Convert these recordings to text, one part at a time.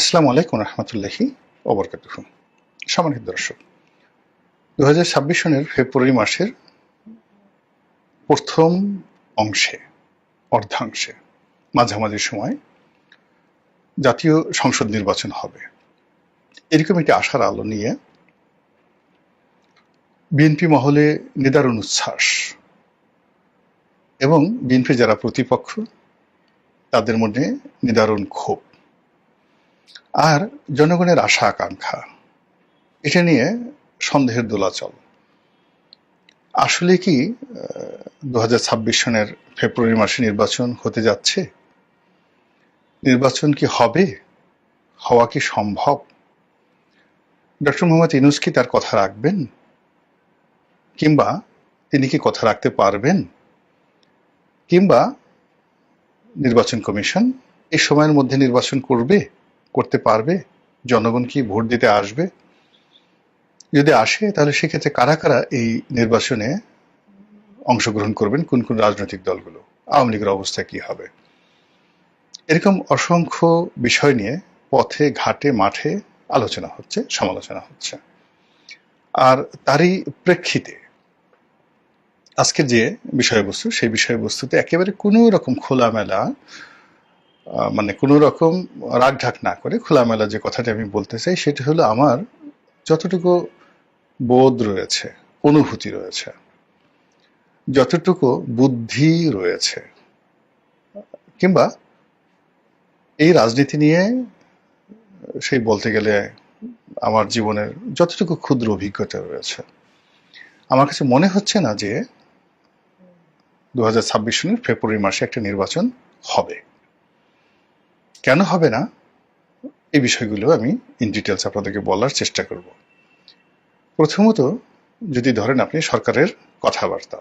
আসসালামু আলাইকুম রহমতুল্লাহি ওবরকাতুহ। সম্মানিত দর্শক দু হাজার ছাব্বিশ সনের ফেব্রুয়ারি মাসের প্রথম অংশে, অর্ধাংশে, মাঝামাঝি সময় জাতীয় সংসদ নির্বাচন হবে। এরকম একটি আশার আলো নিয়ে বিএনপি মহলে নিদারুণ উচ্ছ্বাস এবং বিএনপি যারা প্রতিপক্ষ, তাদের মধ্যে নিদারুণ ক্ষোভ। আর জনগণের আশা আকাঙ্ক্ষা। এটা নিয়ে সন্দেহের দোলাচল। আসলে কি দু হাজার ছাব্বিশ সনের ফেব্রুয়ারি মাসে নির্বাচন হতে যাচ্ছে? নির্বাচন কি হবে? হওয়া কি সম্ভব? ডক্টর মোহাম্মদ ইনুস কি তার কথা রাখবেন? কিংবা তিনি কি কথা রাখতে পারবেন? কিংবা নির্বাচন কমিশন এই সময়ের মধ্যে নির্বাচন করবে? করতে পারবে, জনগণ কি ভোট দিতে আসবে? যদি আসে, তাহলে সেক্ষেত্রে কারা কারা এই নির্বাচনে অংশগ্রহণ করবেন? কোন কোন রাজনৈতিক দলগুলো? আওয়ামী লীগের অবস্থা কি হবে? এরকম অসংখ্য বিষয় নিয়ে পথে, ঘাটে, মাঠে আলোচনা হচ্ছে, সমালোচনা হচ্ছে। আর তারই প্রেক্ষিতে আজকে যে বিষয়বস্তু, সেই বিষয়বস্তুতে একেবারে কোনো রকম খোলামেলা মানে কোনো রকম রাগ ঢাক না করে খোলামেলা যে কথাটি আমি বলতে চাই, সেটি হলো আমার যতটুকু বোধ রয়েছে, অনুভূতি রয়েছে, যতটুকু বুদ্ধি রয়েছে, কিংবা এই রাজনীতি নিয়ে সেই বলতে গেলে আমার জীবনের যতটুকু ক্ষুদ্র অভিজ্ঞতা রয়েছে, আমার কাছে মনে হচ্ছে না যে দু হাজার ছাব্বিশ সনের ফেব্রুয়ারি মাসে একটা নির্বাচন হবে। কেন হবে না? এই বিষয়গুলো আমি ইন ডিটেলস আপনাদেরকে বলার চেষ্টা করব। প্রথমত, যদি ধরেন আপনি সরকারের কথাবার্তা।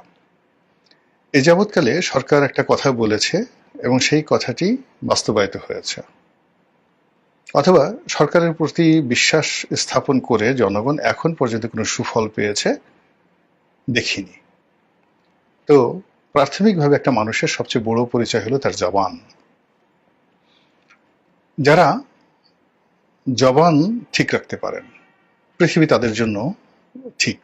এ যাবৎকালে সরকার একটা কথা বলেছে এবং সেই কথাটি বাস্তবায়িত হয়েছে। অথবা সরকারের প্রতি বিশ্বাস স্থাপন করে জনগণ এখন পর্যন্ত কোনো সুফল পেয়েছে, দেখিনি। তো প্রাথমিকভাবে একটা মানুষের সবচেয়ে বড় পরিচয় হলো তার জবান। যারা জবান ঠিক রাখতে পারেন, পৃথিবী তাদের জন্য ঠিক।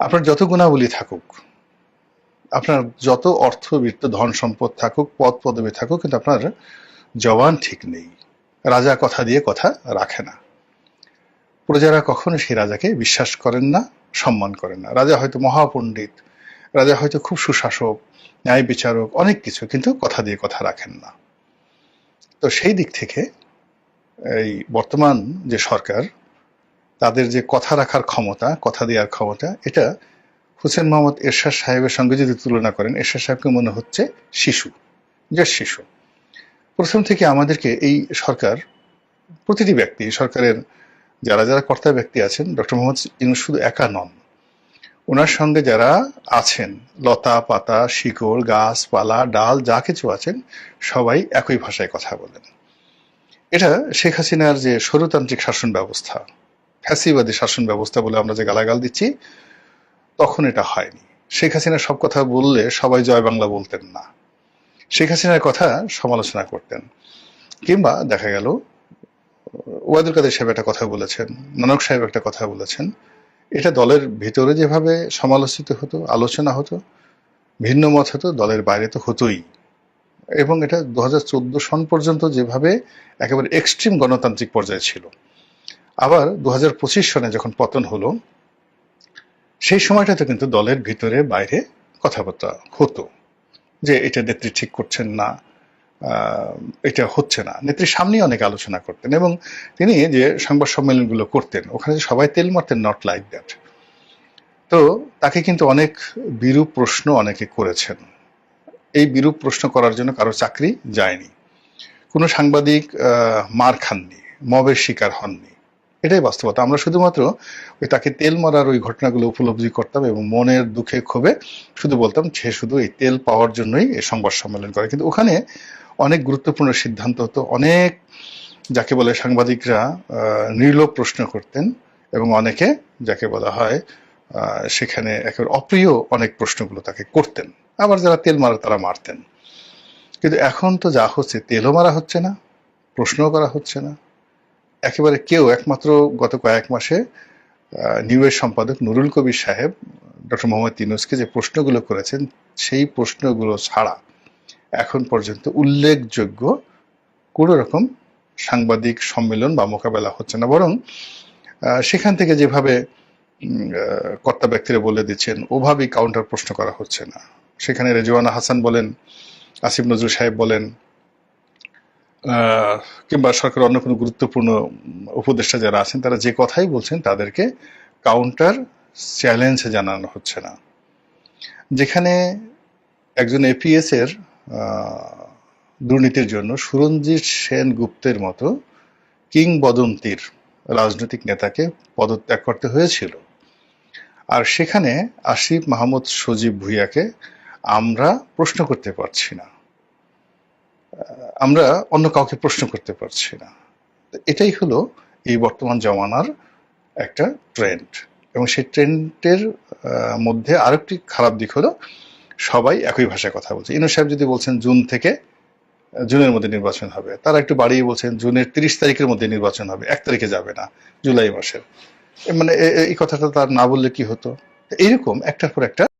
আপনার যত গুণাবলী থাকুক, আপনার যত অর্থবিত্ত ধন সম্পদ থাকুক, পদ পদবী থাকুক, কিন্তু আপনার জবান ঠিক নেই। রাজা কথা দিয়ে কথা রাখে না। প্রজারা কখনো সেই রাজাকে বিশ্বাস করেন না, সম্মান করেন না। রাজা হয়তো মহাপণ্ডিত, রাজা হয়তো খুব সুশাসক, ন্যায় বিচারক, অনেক কিছু, কিন্তু কথা দিয়ে কথা রাখেন না। তো সেই দিক থেকে এই বর্তমান যে সরকার, তাদের যে কথা রাখার ক্ষমতা, কথা দেওয়ার ক্ষমতা, এটা হুসেন মোহাম্মদ এরশাদ সাহেবের সঙ্গে যদি তুলনা করেন, এরশাদ সাহেবকে মনে হচ্ছে শিশু যে শিশু। প্রথম থেকে আমাদেরকে এই সরকার, প্রতিটি ব্যক্তি সরকারের যারা যারা কর্তা ব্যক্তি আছেন, ডক্টর মোহাম্মদ ইউনুস শুধু একা নন। ওনার সঙ্গে যারা আছেন, লতা, পাতা, শিকড় গাছপালা ডাল, যা কিছু আছেন, সবাই একই ভাষায় কথা বলেন। এটা শেখ হাসিনার যে স্বরতান্ত্রিক শাসন ব্যবস্থা, ফ্যাসিবাদী শাসন ব্যবস্থা বলে আমরা যে গালাগাল দিচ্ছি, তখন এটা হয়নি। শেখ হাসিনা সব কথা বললে সবাই জয় বাংলা বলতেন না। শেখ হাসিনার কথা সমালোচনা করতেন। কিংবা দেখা গেল ওয়াদুল কাদের সাহেব একটা কথা বলেছেন, নানক সাহেব একটা কথা বলেছেন এটা দলের ভিতরে যেভাবে সমালোচিত হতো, আলোচনা হতো, ভিন্ন মত হতো, দলের বাইরে তো হতোই। এবং এটা দু হাজার চোদ্দ সন পর্যন্ত যেভাবে একেবারে এক্সট্রিম গণতান্ত্রিক পর্যায়ে ছিল। আবার দু হাজার পঁচিশ সনে যখন পতন হলো, সেই সময়টাতে কিন্তু দলের ভিতরে বাইরে কথাবার্তা হতো যে এটা নেত্রী ঠিক করছেন না এটা হচ্ছে না। নেত্রীর সামনেই অনেক আলোচনা করতেন এবং তিনি যে সংবাদ সম্মেলনগুলো করতেন, ওখানে সবাই তেল মারতেন নট লাইক দ্যাট তো তাকে কিন্তু অনেক বিরূপ প্রশ্ন অনেকে করেছেন। এই বিরূপ প্রশ্ন করার জন্য কারও চাকরি যায়নি। কোনো সাংবাদিক মার খাননি, মবের শিকার হননি। এটাই বাস্তবতা। আমরা শুধুমাত্র ওই তাকে তেল মারার ওই ঘটনাগুলো উপলব্ধি করতাম এবং মনের দুঃখে ক্ষোভে শুধু বলতাম সে শুধু এই তেল পাওয়ার জন্যই এই সংবাদ সম্মেলন করে। কিন্তু ওখানে অনেক গুরুত্বপূর্ণ সিদ্ধান্ত হতো অনেক যাকে বলে সাংবাদিকরা নির্লোভ প্রশ্ন করতেন এবং অনেকে যাকে বলা হয় সেখানে একেবারে অপ্রিয় অনেক প্রশ্নগুলো তাকে করতেন। আবার যারা তেল মারা তারা মারতেন। কিন্তু এখন তো যা হচ্ছে তেলও মারা হচ্ছে না প্রশ্নও করা হচ্ছে না। একেবারে কেউ একমাত্র গত কয়েক মাসে আহ, নিউয়ের সম্পাদক নুরুল কবির সাহেব ডক্টর মোহাম্মদ ইউনুসকে যে প্রশ্নগুলো করেছেন সেই প্রশ্নগুলো ছাড়া এখন পর্যন্ত উল্লেখযোগ্য কোনো রকম সাংবাদিক সম্মেলন বা মোকাবেলা হচ্ছে না। বরং সেখান থেকে যেভাবে কর্তা ব্যক্তিরা বলে দিচ্ছেন, ওভাবেই কাউন্টার প্রশ্ন করা হচ্ছে না। সেখানে রেজওয়ানা হাসান বলেন, আসিফ নজরুল সাহেব বলেন কিংবা সরকার অন্য কোনো গুরুত্বপূর্ণ উপদেষ্টা যারা আছেন, তারা যে কথাই বলছেন, তাদেরকে কাউন্টার চ্যালেঞ্জ জানানো হচ্ছে না। যেখানে একজন এপিএস এর দুর্নীতির জন্য। সুরঞ্জিত সেন গুপ্তের মতো কিংবদন্তির রাজনৈতিক নেতাকে পদত্যাগ করতে হয়েছিল। আর সেখানে আসিফ মাহমুদ সজীব ভুইয়াকে আমরা প্রশ্ন করতে পারছি না। আমরা অন্য কাউকে প্রশ্ন করতে পারছি না। এটাই হলো এই বর্তমান জমানার একটা ট্রেন্ড। এবং সেই ট্রেন্ডের মধ্যে আরেকটি খারাপ দিক হলো সবাই একই ভাষায় কথা বলছে। ইনু সাহেব যদি বলছেন জুন থেকে, জুনের মধ্যে নির্বাচন হবে, তারা একটু বাড়িয়ে বলছেন জুনের তিরিশ তারিখের মধ্যে নির্বাচন হবে, এক তারিখে যাবে না, জুলাই মাসের। মানে এই কথাটা তার না বললে কি হতো? এইরকম একটার পর একটা